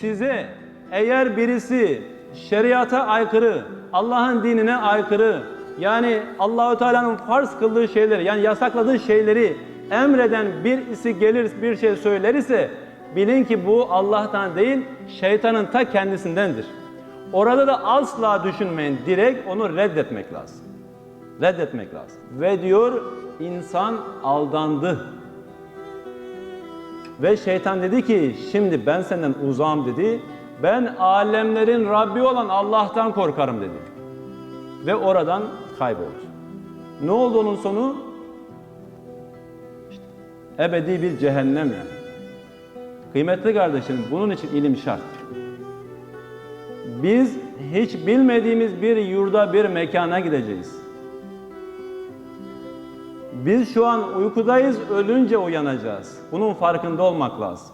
Size eğer birisi şeriata aykırı, Allah'ın dinine aykırı, yani Allahü Teala'nın farz kıldığı şeyleri, yani yasakladığı şeyleri emreden birisi gelir bir şey söyler ise bilin ki bu Allah'tan değil, şeytanın ta kendisindendir. Orada da asla düşünmeyin, direkt onu reddetmek lazım. Reddetmek lazım. Ve diyor insan aldandı. Ve şeytan dedi ki şimdi ben senden uzağım dedi. Ben alemlerin Rabbi olan Allah'tan korkarım dedi. Ve oradan kayboldu. Ne oldu onun sonu? Ebedi bir cehennem yani. Kıymetli kardeşlerim bunun için ilim şart. Biz hiç bilmediğimiz bir yurda bir mekana gideceğiz. Biz şu an uykudayız, ölünce uyanacağız. Bunun farkında olmak lazım.